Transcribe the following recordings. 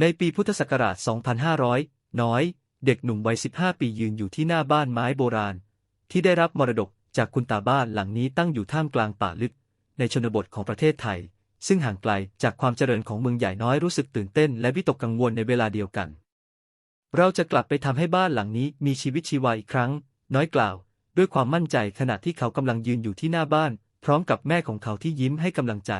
ในปีพุทธศักราช 2500 น้อย เด็กหนุ่มวัย 15 ปียืนอยู่ที่หน้าบ้านไม้โบราณ ที่ได้รับมรดกจากคุณตาบ้านหลังนี้ตั้งอยู่ท่ามกลางป่าลึก ในชนบทของประเทศไทย ซึ่งห่างไกลจากความเจริญของเมืองใหญ่น้อยรู้สึกตื่นเต้นและวิตกกังวลในเวลาเดียวกัน เราจะกลับไปทำให้บ้านหลังนี้มีชีวิตชีวาอีกครั้ง น้อยกล่าว ด้วยความมั่นใจขณะที่เขากำลังยืนอยู่ที่หน้าบ้าน พร้อมกับแม่ของเขาที่ยิ้มให้กำลังใจ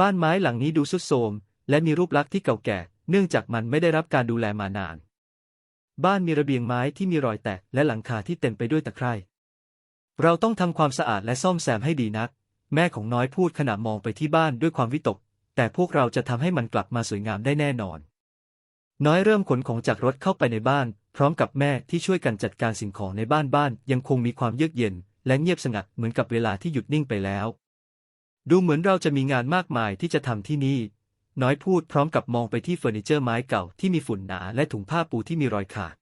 บ้านไม้หลังนี้ดูทรุดโทรม และมีรูปลักษณ์ที่เก่าแก่ เนื่องจากมันไม่ได้รับการดูแลมานาน บ้านมีระเบียงไม้ที่มีรอยแตกและหลังคาที่เต็มไปด้วยตะไคร่ เราต้องทำความสะอาดและซ่อมแซมให้ดีนัก แม่ของน้อยพูดขณะมองไปที่บ้านด้วยความวิตก แต่พวกเราจะทำให้มันกลับมาสวยงามได้แน่นอน น้อยเริ่มขนของจากรถเข้าไปในบ้าน พร้อมกับแม่ที่ช่วยกันจัดการสิ่งของในบ้านบ้าน ยังคงมีความเยือกเย็น และเงียบสงัดเหมือนกับเวลาที่หยุดนิ่งไปแล้ว ดูเหมือนเราจะมีงานมากมายที่จะทำที่นี่ น้อยพูดพร้อมกับมองไปที่เฟอร์นิเจอร์ไม้เก่าที่มีฝุ่นหนาและถุงผ้าปูที่มีรอยขาด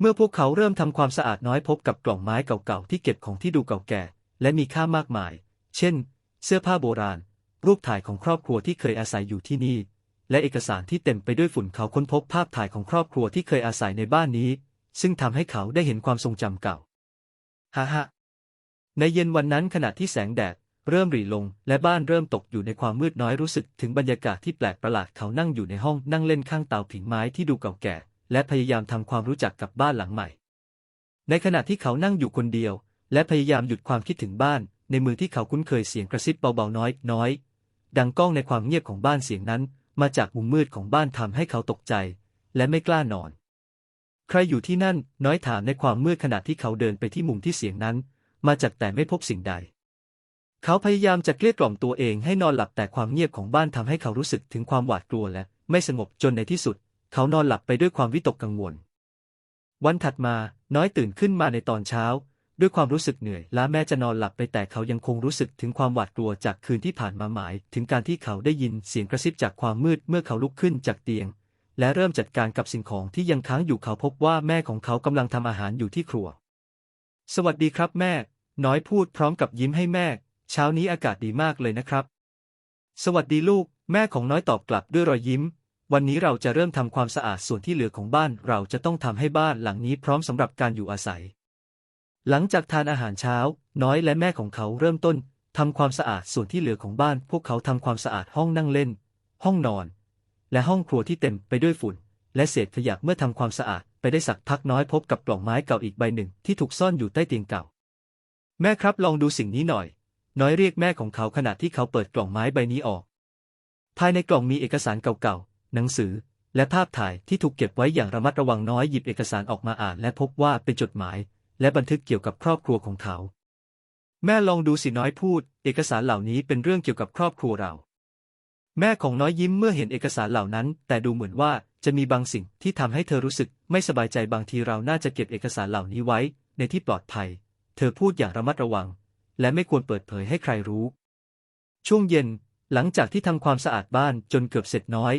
เมื่อพวกเขาเริ่มทำความสะอาดน้อยพบกับกล่องไม้เก่าๆที่เก็บของที่ดูเก่าแก่ และมีค่ามากมาย เช่น เสื้อผ้าโบราณ รูปถ่ายของครอบครัวที่เคยอาศัยอยู่ที่นี่ และเอกสารที่เต็มไปด้วยฝุ่นเขาค้นพบภาพถ่ายของครอบครัวที่เคยอาศัยในบ้านนี้ ซึ่งทำให้เขาได้เห็นความทรงจำเก่าฮ่าฮ่าในเย็นวันนั้นขณะที่แสงแดด เริ่มหรี่ลง และบ้านเริ่มตกอยู่ในความมืดน้อยรู้สึกถึงบรรยากาศที่แปลกประหลาดเขานั่งอยู่ในห้องนั่งเล่นข้างเตาผิงไม้ที่ดูเก่าแก่ และพยายามทำความรู้จักกับบ้านหลังใหม่ ในขณะที่เขานั่งอยู่คนเดียว และพยายามหยุดความคิดถึงบ้าน ในมือที่เขาคุ้นเคยเสียงกระซิบเบาๆน้อยน้อยดังก้องในความเงียบของบ้านเสียงนั้น มาจากมุมมืดของบ้านทำให้เขาตกใจ และไม่กล้านอน ใครอยู่ที่นั่นน้อยถามในความมืดขณะที่เขาเดินไปที่มุมที่เสียงนั้น มาจากแต่ไม่พบสิ่งใด เขาพยายามจะเกลี้ยกล่อมตัวเองให้นอนหลับแต่ความเงียบของบ้านทำให้เขารู้สึกถึงความหวาดกลัวและไม่สงบจนในที่สุด เขานอนหลับไปด้วยความวิตกกังวล วันถัดมาน้อยตื่นขึ้นมาในตอนเช้า ด้วยความรู้สึกเหนื่อยและแม้จะนอนหลับไปแต่เขายังคงรู้สึกถึงความหวาดกลัวจากคืนที่ผ่านมาหมาย ถึงการที่เขาได้ยินเสียงกระซิบจากความมืดเมื่อเขาลุกขึ้นจากเตียง และเริ่มจัดการกับสิ่งของที่ยังค้างอยู่เขาพบว่าแม่ของเขากำลังทำอาหารอยู่ที่ครัว สวัสดีครับแม่ น้อยพูดพร้อมกับยิ้มให้แม่ เช้านี้อากาศดีมากเลยนะครับ สวัสดีลูก แม่ของน้อยตอบกลับด้วยรอยยิ้ม วันนี้เราจะเริ่มทำความสะอาดส่วนที่เหลือของบ้าน เราจะต้องทำให้บ้านหลังนี้พร้อมสำหรับการอยู่อาศัย หลังจากทานอาหารเช้า น้อยและแม่ของเขาเริ่มต้นทำความสะอาดส่วนที่เหลือของบ้าน พวกเขาทำความสะอาดห้องนั่งเล่น ห้องนอน และห้องครัวที่เต็มไปด้วยฝุ่น และเศษขยะเมื่อทำความสะอาดไปได้สักพักน้อยพบกับกล่องไม้เก่าอีกใบหนึ่งที่ถูกซ่อนอยู่ใต้เตียงเก่า แม่ครับลองดูสิ่งนี้หน่อย น้อยเรียกแม่ของเขาขณะที่เขาเปิดกล่องไม้ใบนี้ออก ภายในกล่องมีเอกสารเก่าๆ หนังสือ และภาพถ่ายที่ถูกเก็บไว้อย่างระมัดระวังน้อยหยิบเอกสารออกมาอ่าน และพบว่าเป็นจดหมาย และบันทึกเกี่ยวกับครอบครัวของเขา แม่ลองดูสิน้อยพูด เอกสารเหล่านี้เป็นเรื่องเกี่ยวกับครอบครัวเรา แม่ของน้อยยิ้มเมื่อเห็นเอกสารเหล่านั้น แต่ดูเหมือนว่าจะมีบางสิ่งที่ทำให้เธอรู้สึกไม่สบายใจบางทีเราน่าจะเก็บเอกสารเหล่านี้ไว้ ในที่ปลอดภัย เธอพูดอย่างระมัดระวัง และไม่ควรเปิดเผยให้ใครรู้ ช่วงเย็น หลังจากที่ทำความสะอาดบ้านจนเกือบเสร็จน้อย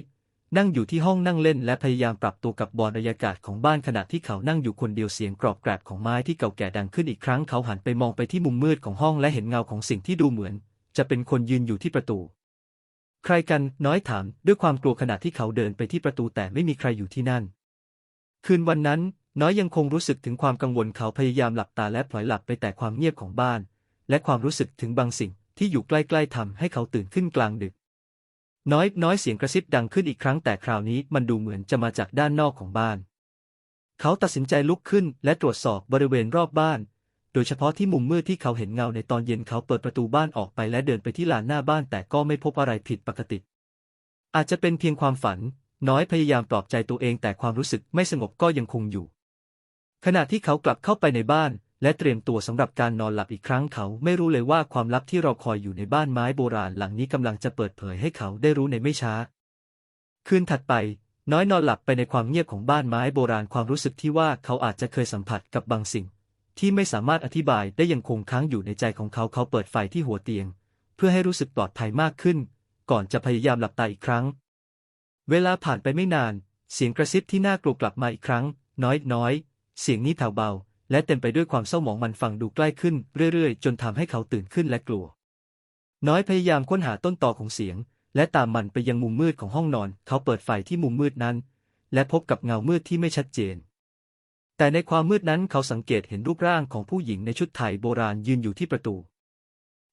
นั่งอยู่ที่ห้องนั่งเล่นและพยายามปรับตัวกับบรรยากาศของบ้านขณะที่เขานั่งอยู่คนเดียวเสียงกรอบแกรบของไม้ที่เก่าแก่ดังขึ้นอีกครั้งเขาหันไปมองไปที่มุมมืดของห้องและเห็นเงาของสิ่งที่ดูเหมือน จะเป็นคนยืนอยู่ที่ประตู ใครกันน้อยถามด้วยความกลัวขณะที่เขาเดินไปที่ประตูแต่ไม่มีใครอยู่ที่นั่น คืนวันนั้นน้อยยังคงรู้สึกถึงความกังวลเขาพยายามหลับตาและพลอยหลับไปแต่ความเงียบของบ้าน และความรู้สึกถึงบางสิ่งที่อยู่ใกล้ๆทำให้เขาตื่นขึ้นกลางดึก น้อยน้อยเสียงกระซิบดังขึ้นอีกครั้งแต่คราวนี้มันดูเหมือนจะมาจากด้านนอกของบ้าน เขาตัดสินใจลุกขึ้นและตรวจสอบบริเวณรอบบ้าน โดยเฉพาะที่มุมมืดที่เขาเห็นเงาในตอนเย็นเขาเปิดประตูบ้านออกไปและเดินไปที่ลานหน้าบ้านแต่ก็ไม่พบอะไรผิดปกติ อาจจะเป็นเพียงความฝัน น้อยพยายามปลอบใจตัวเองแต่ความรู้สึกไม่สงบก็ยังคงอยู่ ขณะที่เขากลับเข้าไปในบ้าน และเตรียมตัวสำหรับการนอนหลับอีกครั้งเขาไม่รู้เลยว่าความลับที่รอคอยอยู่ในบ้านไม้โบราณหลังนี้กำลังจะเปิดเผยให้เขาได้รู้ในไม่ช้า คืนถัดไป น้อยนอนหลับไปในความเงียบของบ้านไม้โบราณความรู้สึกที่ว่าเขาอาจจะเคยสัมผัสกับบางสิ่ง ที่ไม่สามารถอธิบายได้ยังคงค้างอยู่ในใจของเขาเขาเปิดไฟที่หัวเตียง เพื่อให้รู้สึกปลอดภัยมากขึ้น ก่อนจะพยายามหลับตาอีกครั้ง เวลาผ่านไปไม่นาน เสียงกระซิบที่น่ากลัวกลับมาอีกครั้ง น้อยน้อยเสียงนี้แผ่วเบา และเต็มไปด้วยความเศร้าหมองมันฟังดูใกล้ขึ้นเรื่อยๆ จนทำให้เขาตื่นขึ้นและกลัว น้อยพยายามค้นหาต้นตอของเสียง และตามมันไปยังมุมมืดของห้องนอน เขาเปิดไฟที่มุมมืดนั้น และพบกับเงามืดที่ไม่ชัดเจน แต่ในความมืดนั้นเขาสังเกตเห็นรูปร่างของผู้หญิงในชุดไทยโบราณยืนอยู่ที่ประตู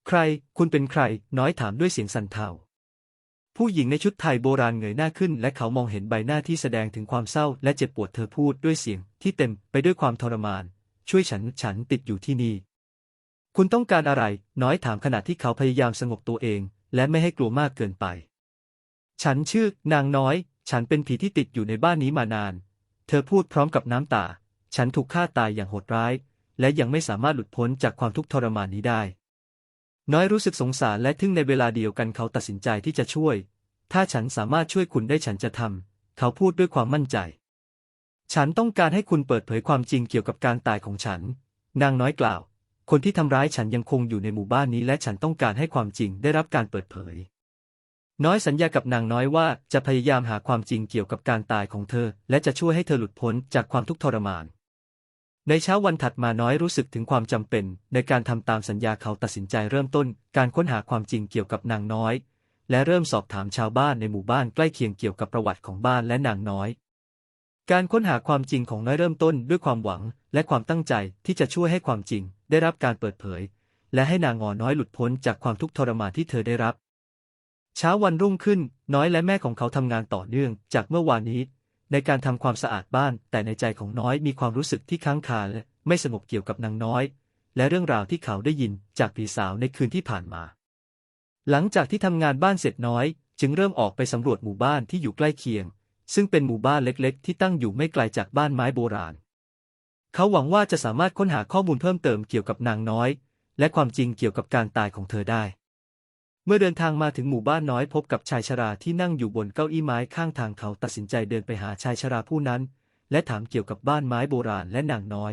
ใคร คุณเป็นใคร น้อยถามด้วยเสียงสั่นเทาผู้หญิงในชุดไทยโบราณเงยหน้าขึ้น และเขามองเห็นใบหน้าที่แสดงถึงความเศร้าและเจ็บปวดเธอพูดด้วยเสียงที่เต็มไปด้วยความทรมาน ช่วยฉัน ฉันติดอยู่ที่นี่ คุณต้องการอะไร น้อยถามขณะที่เขาพยายามสงบตัวเอง และไม่ให้กลัวมากเกินไป ฉันชื่อนางน้อย ฉันเป็นผีที่ติดอยู่ในบ้านนี้มานาน เธอพูดพร้อมกับน้ำตา ฉันถูกฆ่าตายอย่างโหดร้าย และยังไม่สามารถหลุดพ้นจากความทุกข์ทรมานนี้ได้ น้อยรู้สึกสงสารและทึ่งในเวลาเดียวกันเขาตัดสินใจที่จะช่วย ถ้าฉันสามารถช่วยคุณได้ฉันจะทำ เขาพูดด้วยความมั่นใจ ฉันต้องการให้คุณเปิดเผยความจริงเกี่ยวกับการตายของฉัน นางน้อยกล่าว คนที่ทำร้ายฉันยังคงอยู่ในหมู่บ้านนี้และฉันต้องการให้ความจริงได้รับการเปิดเผย น้อยสัญญากับนางน้อยว่าจะพยายามหาความจริงเกี่ยวกับการตายของเธอ และจะช่วยให้เธอหลุดพ้นจากความทุกข์ทรมาน ในเช้าวันถัดมาน้อยรู้สึกถึงความจำเป็น ในการทำตามสัญญาเขาตัดสินใจเริ่มต้น การค้นหาความจริงเกี่ยวกับนางน้อย และเริ่มสอบถามชาวบ้านในหมู่บ้านใกล้เคียงเกี่ยวกับประวัติของบ้านและนางน้อย การค้นหาความจริงของน้อยเริ่มต้นด้วยความหวัง และความตั้งใจที่จะช่วยให้ความจริง ได้รับการเปิดเผย และให้นางงอน้อยหลุดพ้นจากความทุกข์ทรมานที่เธอได้รับ เช้าวันรุ่งขึ้น น้อยและแม่ของเขาทำงานต่อเนื่องจากเมื่อวานนี้ ในการทำความสะอาดบ้าน แต่ในใจของน้อยมีความรู้สึกที่ค้างคาและไม่สงบเกี่ยวกับนางน้อย และเรื่องราวที่เขาได้ยินจากผีสาวในคืนที่ผ่านมา หลังจากที่ทำงานบ้านเสร็จน้อย จึงเริ่มออกไปสำรวจหมู่บ้านที่อยู่ใกล้เคียง ซึ่งเป็นหมู่บ้านเล็กๆ ที่ตั้งอยู่ไม่ไกลจากบ้านไม้โบราณ เขาหวังว่าจะสามารถค้นหาข้อมูลเพิ่มเติมเกี่ยวกับนางน้อย และความจริงเกี่ยวกับการตายของเธอได้ เมื่อเดินทางมาถึงหมู่บ้านน้อยพบกับชายชราที่นั่งอยู่บนเก้าอี้ไม้ข้างทางเขาตัดสินใจเดินไปหาชายชราผู้นั้น และถามเกี่ยวกับบ้านไม้โบราณและนางน้อย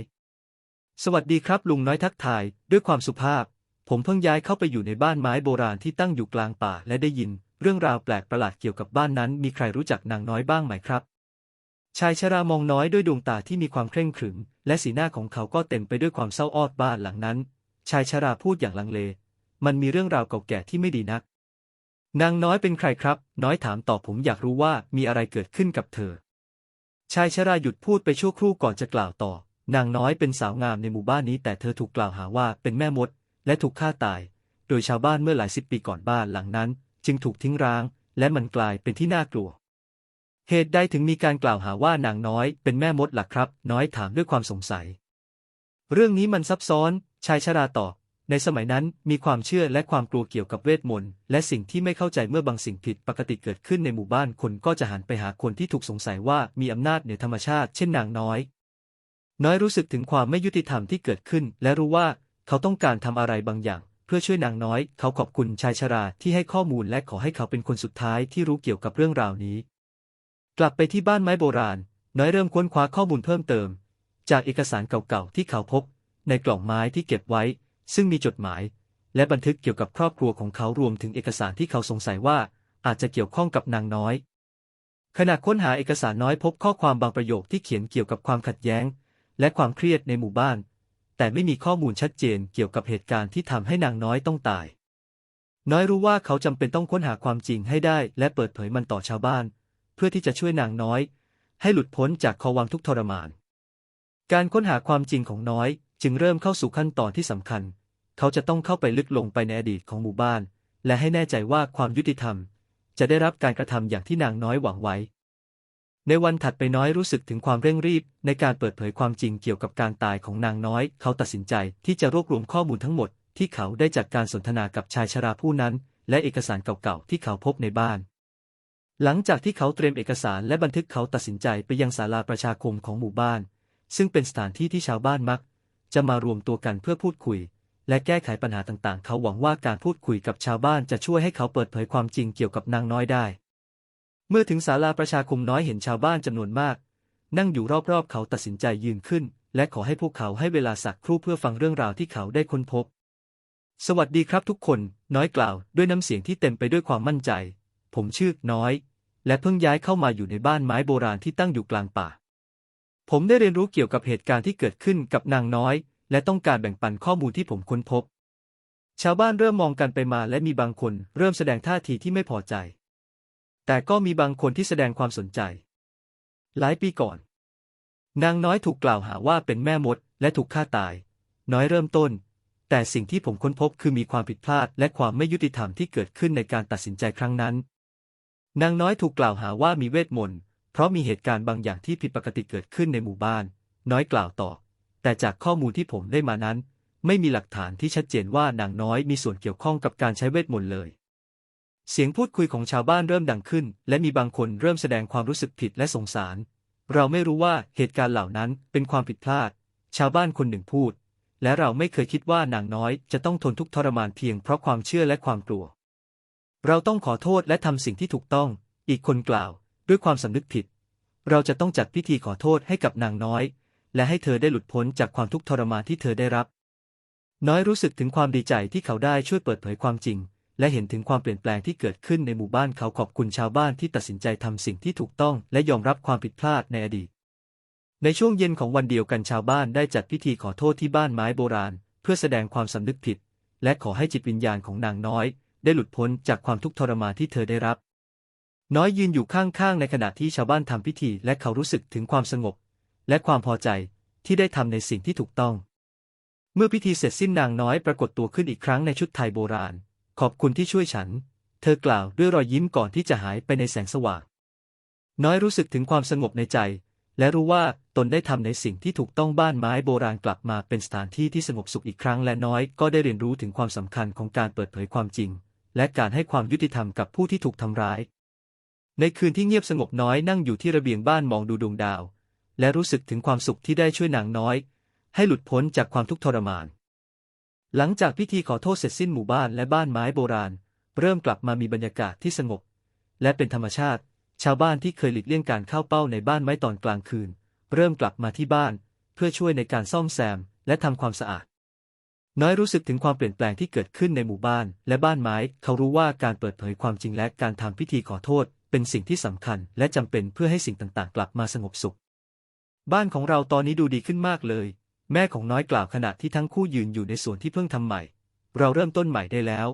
สวัสดีครับ ลุงน้อยทักทายด้วยความสุภาพ ผมเพิ่งย้ายเข้าไปอยู่ในบ้านไม้โบราณที่ตั้งอยู่กลางป่าและได้ยิน เรื่องราวแปลกประหลาดเกี่ยวกับบ้านนั้นมีใครรู้จักนางน้อยบ้างไหมครับ ชายชรามองน้อยด้วยดวงตาที่มีความเคร่งขรึม และสีหน้าของเขาก็เต็มไปด้วยความเศร้าอ้อบ้านหลังนั้น ชายชราพูดอย่างลังเล มันมีเรื่องราวเก่าแก่ที่ไม่ดีนัก นางน้อยเป็นใครครับ น้อยถามตอบผมอยากรู้ว่ามีอะไรเกิดขึ้นกับเธอ ชายชราหยุดพูดไปชั่วครู่ก่อนจะกล่าวต่อ นางน้อยเป็นสาวงามในหมู่บ้านนี้ แต่เธอถูกกล่าวหาว่าเป็นแม่มด และถูกฆ่าตาย โดยชาวบ้านเมื่อหลายสิบปีก่อนบ้านหลังนั้น จึงถูกทิ้งร้าง และมันกลายเป็นที่น่ากลัว เหตุใดถึงมีการกล่าวหาว่านางน้อยเป็นแม่มดล่ะครับ น้อยถามด้วยความสงสัย เรื่องนี้มันซับซ้อน ชายชราตอบในสมัยนั้นมีความเชื่อและความกลัวเกี่ยวกับเวทมนต์และสิ่งที่ไม่เข้าใจเมื่อบางสิ่งผิดปกติเกิดขึ้นในหมู่บ้านคนก็จะหันไปหาคนที่ถูกสงสัยว่ามีอำนาจเหนือธรรมชาติเช่นนางน้อย น้อยรู้สึกถึงความไม่ยุติธรรมที่เกิดขึ้น และรู้ว่าเขาต้องการทำอะไรบางอย่าง เพื่อช่วยนางน้อย เขาขอบคุณชายชราที่ให้ข้อมูลและขอให้เขาเป็นคนสุดท้ายที่รู้เกี่ยวกับเรื่องราวนี้ กลับไปที่บ้านไม้โบราณ น้อยเริ่มค้นคว้าข้อมูลเพิ่มเติม จากเอกสารเก่าๆที่เขาพบ ในกล่องไม้ที่เก็บไว้ ซึ่งมีจดหมาย และบันทึกเกี่ยวกับครอบครัวของเขารวมถึงเอกสารที่เขาสงสัยว่าอาจจะเกี่ยวข้องกับนางน้อย ขณะค้นหาเอกสารน้อยพบข้อความบางประโยคที่เขียนเกี่ยวกับความขัดแย้ง และความเครียดในหมู่บ้าน แต่ไม่มีข้อมูลชัดเจนเกี่ยวกับเหตุการณ์ที่ทำให้นางน้อยต้องตาย น้อยรู้ว่าเขาจำเป็นต้องค้นหาความจริงให้ได้ และเปิดเผยมันต่อชาวบ้าน เพื่อที่จะช่วยนางน้อย ให้หลุดพ้นจากขวังทุกทรมาน การค้นหาความจริงของน้อย จึงเริ่มเข้าสู่ขั้นตอนที่สำคัญ เขาจะต้องเข้าไปลึกลงไปในอดีตของหมู่บ้าน และให้แน่ใจว่าความยุติธรรม จะได้รับการกระทำอย่างที่นางน้อยหวังไว้ ในวันถัดไปน้อยรู้สึกถึงความเร่งรีบ ในการเปิดเผยความจริงเกี่ยวกับการตายของนางน้อย เขาตัดสินใจที่จะรวบรวมข้อมูลทั้งหมด ที่เขาได้จากการสนทนากับชายชราผู้นั้น และเอกสารเก่าๆที่เขาพบในบ้าน หลังจากที่เขาเตรียมเอกสารและบันทึกเขาตัดสินใจไปยังศาลาประชาคมของหมู่บ้าน ซึ่งเป็นสถานที่ที่ชาวบ้านมัก จะมารวมตัวกันเพื่อพูดคุย และแก้ไขปัญหาต่างๆ เขาหวังว่าการพูดคุยกับชาวบ้านจะช่วยให้เขาเปิดเผยความจริงเกี่ยวกับนางน้อยได้ เมื่อถึงศาลาประชาคมน้อยเห็นชาวบ้านจำนวนมาก นั่งอยู่รอบๆ เขาตัดสินใจยืนขึ้น และขอให้พวกเขาให้เวลาสักครู่เพื่อฟังเรื่องราวที่เขาได้ค้นพบ สวัสดีครับทุกคน น้อยกล่าว ด้วยน้ำเสียงที่เต็มไปด้วยความมั่นใจ ผมชื่อน้อย และเพิ่งย้ายเข้ามาอยู่ในบ้านไม้โบราณที่ตั้งอยู่กลางป่า ผมได้เรียนรู้เกี่ยวกับเหตุการณ์ที่เกิดขึ้นกับนางน้อย และต้องการแบ่งปันข้อมูลที่ผมค้นพบ ชาวบ้านเริ่มมองกันไปมาและมีบางคน เริ่มแสดงท่าทีที่ไม่พอใจ แต่ก็มีบางคนที่แสดงความสนใจ หลายปีก่อน นางน้อยถูกกล่าวหาว่าเป็นแม่มดและถูกฆ่าตาย น้อยเริ่มต้น แต่สิ่งที่ผมค้นพบคือมีความผิดพลาดและความไม่ยุติธรรมที่เกิดขึ้นในการตัดสินใจครั้งนั้น นางน้อยถูกกล่าวหาว่ามีเวทมนต์เพราะมีเหตุการณ์บางอย่างที่ผิดปกติเกิดขึ้นในหมู่บ้าน น้อยกล่าวต่อ แต่จากข้อมูลที่ผมได้มานั้น ไม่มีหลักฐานที่ชัดเจนว่านางน้อยมีส่วนเกี่ยวข้องกับการใช้เวทมนต์เลย เสียงพูดคุยของชาวบ้านเริ่มดังขึ้น และมีบางคนเริ่มแสดงความรู้สึกผิดและสงสาร เราไม่รู้ว่าเหตุการณ์เหล่านั้นเป็นความผิดพลาด ชาวบ้านคนหนึ่งพูด และเราไม่เคยคิดว่านางน้อยจะต้องทนทุกข์ทรมานเพียงเพราะความเชื่อและความกลัว เราต้องขอโทษและทำสิ่งที่ถูกต้อง อีกคนกล่าว ด้วยความสำนึกผิด เราจะต้องจัดพิธีขอโทษให้กับนางน้อย และให้เธอได้หลุดพ้นจากความทุกข์ทรมานที่เธอได้รับ น้อยรู้สึกถึงความดีใจที่เขาได้ช่วยเปิดเผยความจริง และเห็นถึงความเปลี่ยนแปลงที่เกิดขึ้นในหมู่บ้านเขาขอบคุณชาวบ้านที่ตัดสินใจทำสิ่งที่ถูกต้อง และยอมรับความผิดพลาดในอดีต ในช่วงเย็นของวันเดียวกันชาวบ้านได้จัดพิธีขอโทษที่บ้านไม้โบราณ เพื่อแสดงความสำนึกผิด และขอให้จิตวิญญาณของนางน้อย ได้หลุดพ้นจากความทุกข์ทรมานที่เธอได้รับ น้อยยืนอยู่ข้างๆในขณะที่ชาวบ้านทำพิธี และเขารู้สึกถึงความสงบ และความพอใจที่ได้ทำในสิ่งที่ถูกต้อง เมื่อพิธีเสร็จสิ้นนางน้อยปรากฏตัวขึ้นอีกครั้งในชุดไทยโบราณ ขอบคุณที่ช่วยฉัน เธอกล่าวด้วยรอยยิ้มก่อนที่จะหายไปในแสงสว่าง น้อยรู้สึกถึงความสงบในใจ และรู้ว่าตนได้ทำในสิ่งที่ถูกต้องบ้านไม้โบราณกลับมาเป็นสถานที่ที่สงบสุขอีกครั้ง และน้อยก็ได้เรียนรู้ถึงความสำคัญของการเปิดเผยความจริง และการให้ความยุติธรรมกับผู้ที่ถูกทำร้าย ในคืนที่เงียบสงบน้อยนั่งอยู่ที่ระเบียงบ้านมองดูดวงดาว และรู้สึกถึงความสุขที่ได้ช่วยนางน้อย ให้หลุดพ้นจากความทุกข์ทรมาน หลังจากพิธีขอโทษเสร็จสิ้นหมู่บ้านและบ้านไม้โบราณ เริ่มกลับมามีบรรยากาศที่สงบ และเป็นธรรมชาติ ชาวบ้านที่เคยหลีกเลี่ยงการเข้าเป้าในบ้านไม้ตอนกลางคืน เริ่มกลับมาที่บ้าน เพื่อช่วยในการซ่อมแซม และทำความสะอาด น้อยรู้สึกถึงความเปลี่ยนแปลงที่เกิดขึ้นในหมู่บ้าน และบ้านไม้ เขารู้ว่าการเปิดเผยความจริงและการทำพิธีขอโทษ เป็นสิ่งที่สำคัญ และจำเป็นเพื่อให้สิ่งต่างๆ กลับมาสงบสุข บ้านของเราตอนนี้ดูดีขึ้นมากเลย แม่ของน้อยกล่าวขณะที่ทั้งคู่ยืนอยู่ในสวนที่เพิ่งทำใหม่ เราเริ่มต้นใหม่ได้แล้ว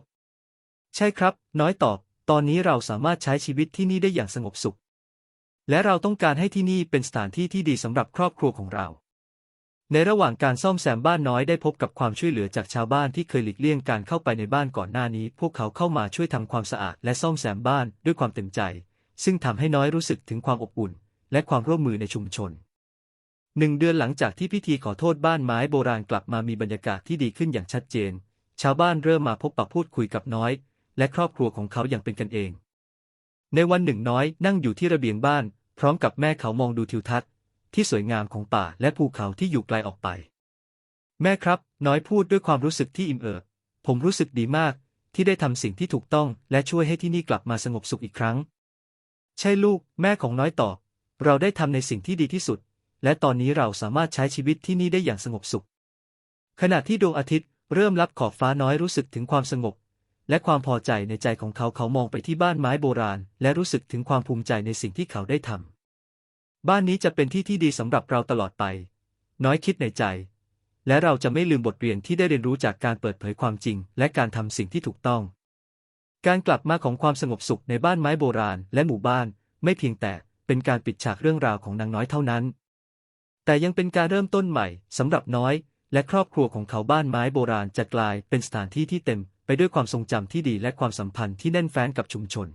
ใช่ครับ น้อยตอบ ตอนนี้เราสามารถใช้ชีวิตที่นี่ได้อย่างสงบสุข และเราต้องการให้ที่นี่เป็นสถานที่ที่ดีสำหรับครอบครัวของเรา ในระหว่างการซ่อมแซมบ้านน้อยได้พบกับความช่วยเหลือจากชาวบ้านที่เคยหลีกเลี่ยงการเข้าไปในบ้านก่อนหน้านี้ พวกเขาเข้ามาช่วยทำความสะอาดและซ่อมแซมบ้านด้วยความเต็มใจ ซึ่งทำให้น้อยรู้สึกถึงความอบอุ่น และความร่วมมือในชุมชน หนึ่งเดือนหลังจากที่พิธีขอโทษบ้านไม้โบราณกลับมามีบรรยากาศที่ดีขึ้นอย่างชัดเจน ชาวบ้านเริ่มมาพบปะพูดคุยกับน้อย และครอบครัวของเขาอย่างเป็นกันเอง ในวันหนึ่งน้อยนั่งอยู่ที่ระเบียงบ้าน พร้อมกับแม่เขามองดูทิวทัศน์ ที่สวยงามของป่าและภูเขาที่อยู่ไกลออกไป แม่ครับ น้อยพูดด้วยความรู้สึกที่อิ่มเอิบผมรู้สึกดีมากที่ได้ทำสิ่งที่ถูกต้อง และช่วยให้ที่นี่กลับมาสงบสุขอีกครั้ง ใช่ลูก แม่ของน้อยตอบเราได้ทำในสิ่งที่ดีที่สุด และตอนนี้เราสามารถใช้ชีวิตที่นี่ได้อย่างสงบสุข ขณะที่ดวงอาทิตย์เริ่มรับขอบฟ้าน้อยรู้สึกถึงความสงบ และความพอใจในใจของเขาเขามองไปที่บ้านไม้โบราณ และรู้สึกถึงความภูมิใจในสิ่งที่เขาได้ทำบ้านนี้จะเป็นที่ที่ดีสำหรับเราตลอดไป น้อยคิดในใจ และเราจะไม่ลืมบทเรียนที่ได้เรียนรู้จากการเปิดเผยความจริง และการทำสิ่งที่ถูกต้อง การกลับมาของความสงบสุขในบ้านไม้โบราณ และหมู่บ้าน ไม่เพียงแต่เป็นการปิดฉากเรื่องราวของนางน้อยเท่านั้น แต่ยังเป็นการเริ่มต้นใหม่สำหรับน้อย และครอบครัวของเขาบ้านไม้โบราณจะกลายเป็นสถานที่ที่เต็ม ไปด้วยความทรงจำที่ดีและความสัมพันธ์ที่แน่นแฟ้นกับชุมชน